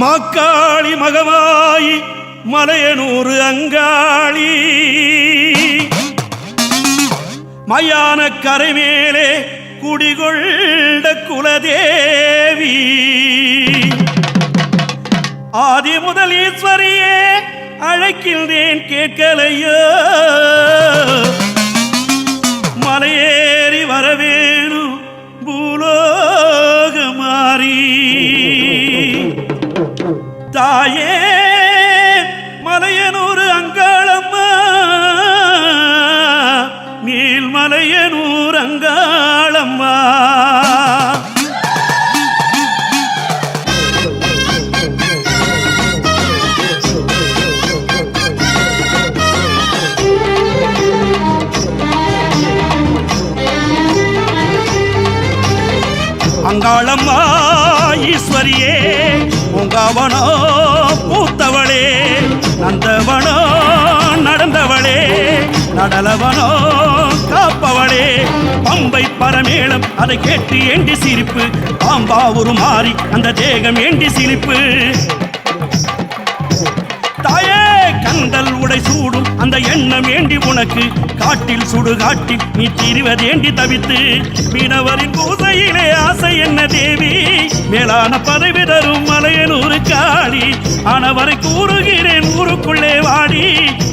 மாக்காளி மகமாயி மலையனூறு அங்காளி. மயான கரை மேலே குடிகொண்ட குலதேவி. ஆதி முதல் ஈஸ்வரியே அழைக்கின்றேன் கேட்கலையோ? நீள்மலையனூர் அங்காளம்மா அங்காளம்மா ஈஸ்வரியே உங்காவனோ பூத்தவளே நந்தவனோ நடந்தவளே. நடலவனோ காப்பவளே. பம்பை பரமேளம் அதை கேட்டு ஏண்டி சிரிப்பு? பாம்பா ஒரு மாறி அந்த தேகம் ஏண்டி சிரிப்பு? எண்ணம் ஏண்டி உனக்கு காட்டில் சுடு காட்டில் நீ திரிவதேண்டி தவித்து. மீனவரின் பூசையிலே ஆசை என்ன தேவி? மேலான பதவி தரும் மலையனூரு காளி. ஆனவரை கூறுகிறேன் ஊருக்குள்ளே வாடி.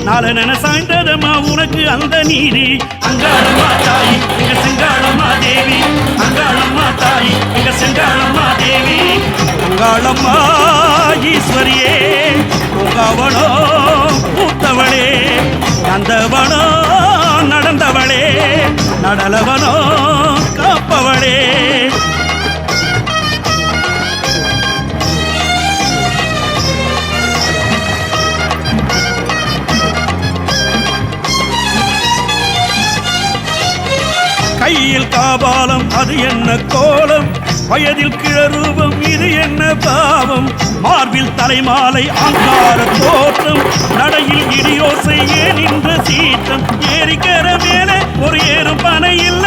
நாளன சாய்ந்ததம்மா உனக்கு அந்த நீதி. அங்காளம்மா தாய் எங்க செங்காளம்மா தேவி. அங்காளம்மா தாய் எங்க செங்காளம்மா தேவி. அங்காளம்மா ஈஸ்வரியே உங்கவளோ பூத்தவளே. வந்தவனோ நடந்தவளே நடலவனோ காப்பவளே. கையில் காபாலம் அது என்ன கோலம்? வயதில் கிழரூபம் இது என்ன பாவம்? மார்பில் தலைமாலை அங்கார தோற்றம் நடையில் இடியோசை ஏன் நின்ற சீற்றம்? ஏரிக்கர மேலே ஒரு ஏறும் பனை இல்ல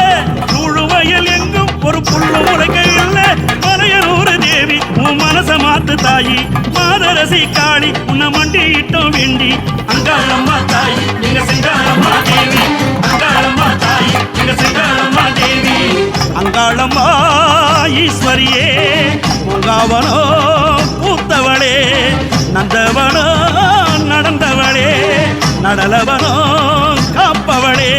சூழுவயல் எங்கும் ஒரு புல்லு முளைக்க இல்ல. மலையனூர் தேவி உன் மனச மாத்து தாயி மாதரசி காளி உன்னை மண்டியிட்டோம் வேண்டி. அங்காளம்மா தாயி நீங்க செங்காளம்மா தேவி. அங்காளம்மா தாயி நீங்க செங்காளம்மா அங்காளம்மா ஈஸ்வரியே பூங்காவனோ பூத்தவளே நந்தவனோ நடந்தவளே நடலவனோ காப்பவளே.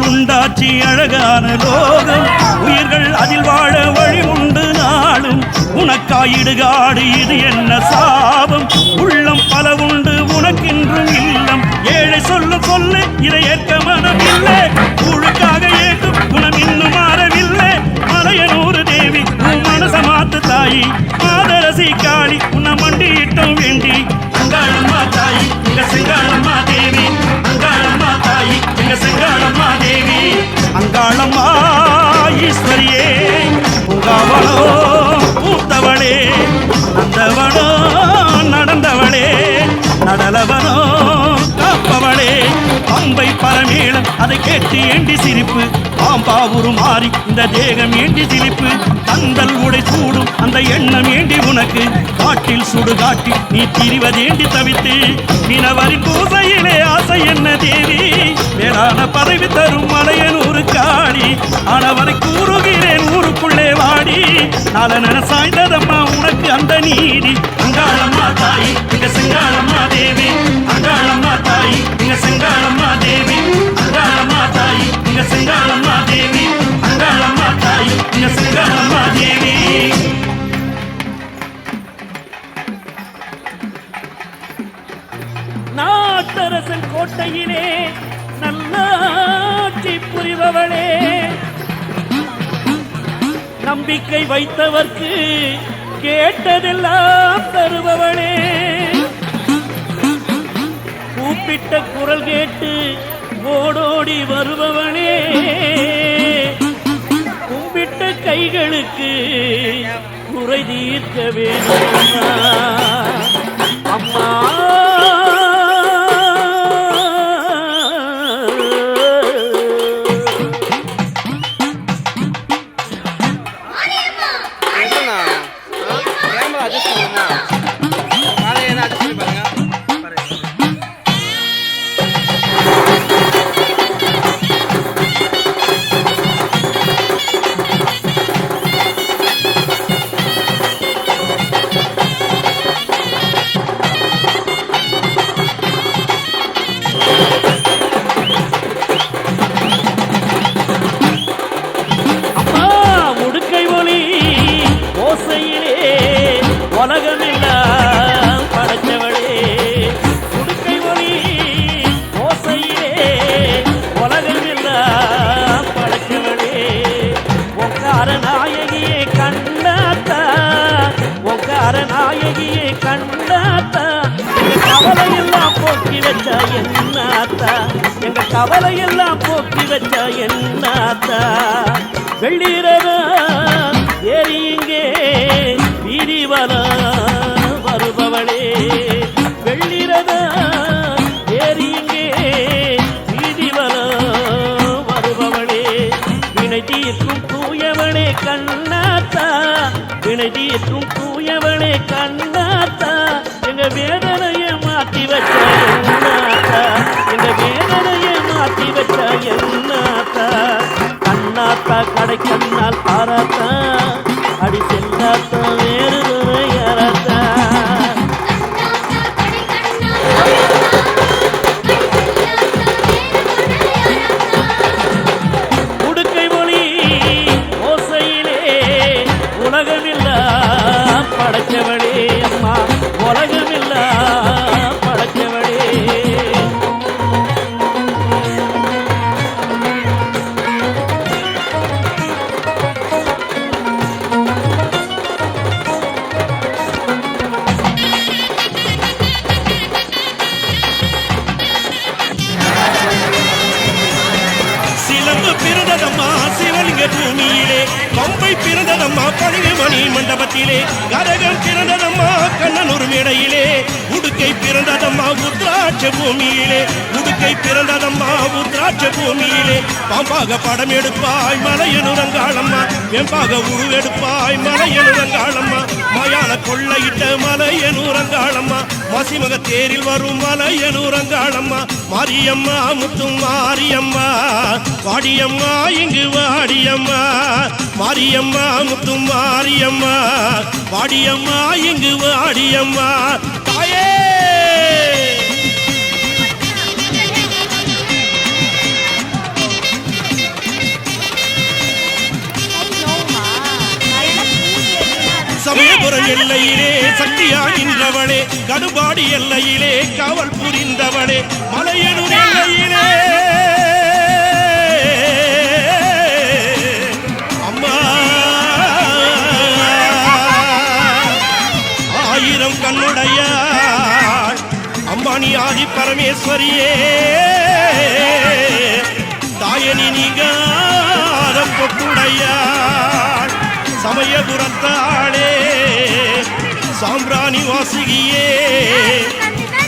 உண்டாச்சி அழகான லோகம். உயிர்கள் அதில் வாழ வழி உண்டு நாளும். உனக்காயிடுகாடு இது என்ன சாபம்? உள்ளம் பல உண்டு உனக்கென்றும் இல்லம். ஏழை சொல்லும் சொல்லு இதை ஏற்க மனம் இல்லை அதை கேட்டு ஏண்டி சிரிப்பு? பாம்பா ஒரு மாறி இந்த தேகம் ஏண்டி சிரிப்பு தந்தல் உடை சூடும் அந்த எண்ணம் ஏண்டி உனக்கு? காட்டில் சுடு காட்டி நீ திரிவதேண்டி தவித்து மீனவரின் பூசையிலே ஆசை என்ன தேவி? வேளாண பதவி தரும் மலையனூரு காடி ஆனவரை கூறுகிறேன் ஊருக்குள்ளே வாடி. நாளன சாய்ந்ததம்மா உனக்கு அந்த நீதி. அங்காளம்மா தாய் இங்க செங்காளம்மா தேவி. அங்காளம்மா தாய் இங்க செங்காளம்மா செங்காளம்மா தேவி அங்காளம்மா தேவி நாட்டரசன் கோட்டையிலே நல்லாட்சி புரிபவளே. நம்பிக்கை வைத்தவர்க்கு கேட்டதெல்லாம் தருபவளே. கூப்பிட்ட குரல் கேட்டு ஓடோடி வருபவனே கும்பிட்ட குறை தீர்க்க வேண்டும். வச்சா என்னாத்தா? எங்க கவலையெல்லாம் போக்கி வச்சா என்னாத்தா? வெள்ளீரதா ஏறி இங்கே வீதி வருபவளே. வெள்ளீரதா ஏறி இங்கே வீதி வருபவளே. வினை தீர்க்கும் தூயவனே கண்ணாத்தா. வினை தீர்க்கும் தூயவனே கண்ணாத்தா. எங்க வேதனை கண்ணால் பாராத்தா அடி செல்லாத்தா சிலம்பு பிறந்ததம்மா சிவலிங்க பூமியிலே. பம்பை பிறந்ததம்மா பழனி மணி மண்டபத்திலே. கரகம் பிறந்ததம்மா கண்ணனூர் மேடையிலே. உடுக்கை பிறந்ததம்மா உத்ராட்ச பூமியிலே. உடுக்கை பிறந்ததம்மா உத்ராட்ச பூமியிலே. பாம்பாக படம் எடுப்பாய் மலையனுரங்காளம்மா. வெம்பாக உருவெடுப்பாய் மலையனுரங்காளம்மா. மயான கொள்ளையிட்ட மலையனுரங்காளம்மா. மசிமக தேரில் வரும் மலையனுரங்காளம்மா. மாரியம்மா முத்தும் மாரியம்மா. வாடி வாடியம்மா இங்கு வாடியம்மா. மாரியம்மா முத்து மாரியம்மா. வாடியம்மா இங்கு வாடியம்மா. தாயே! சமயபுரம் எல்லையிலே சக்தியாகின்றவளே கடுபாடி எல்லையிலே காவல் புரிந்தவளே மலைய மகேஸ்வரியே தாயனி நீங்க பொட்டுடையாள் சமயபுரத்தாளே சாம்பிராணி வாசிகியே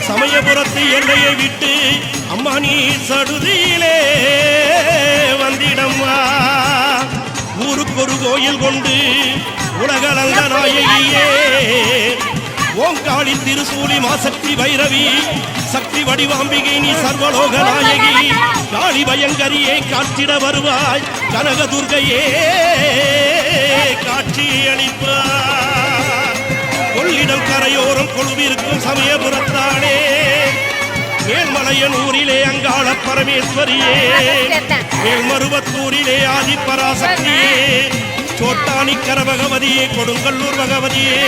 சமயபுரத்து எல்லையை விட்டு அம்மா நீ சடுதியிலே வந்திடம்மா. ஊருக்கு ஒரு கோயில் கொண்டு ஓங்காளி திருசூலி மாசக்தி பைரவி சக்தி வடிவாம்பிகை நீ சர்வலோக நாயகி. காளி பயங்கரியே காத்திட வருவாய் கனக துர்கையே காட்சி அளிப்பார். கொள்ளிடம் கரையோரம் கொழுவிருக்கும் சமயபுரத்தானே மேல்மலையன் ஊரிலே அங்காள பரமேஸ்வரியே மேல்மருவத்தூரிலே ஆதிப்பராசக்தியே சோட்டானிக்கர பகவதியே கொடுங்கல்லூர் பகவதியே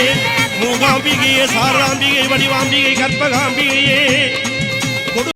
மூகாம்பிகையே சாராம்பிகை வடிவாம்பிகை கற்பகாம்பிகையே.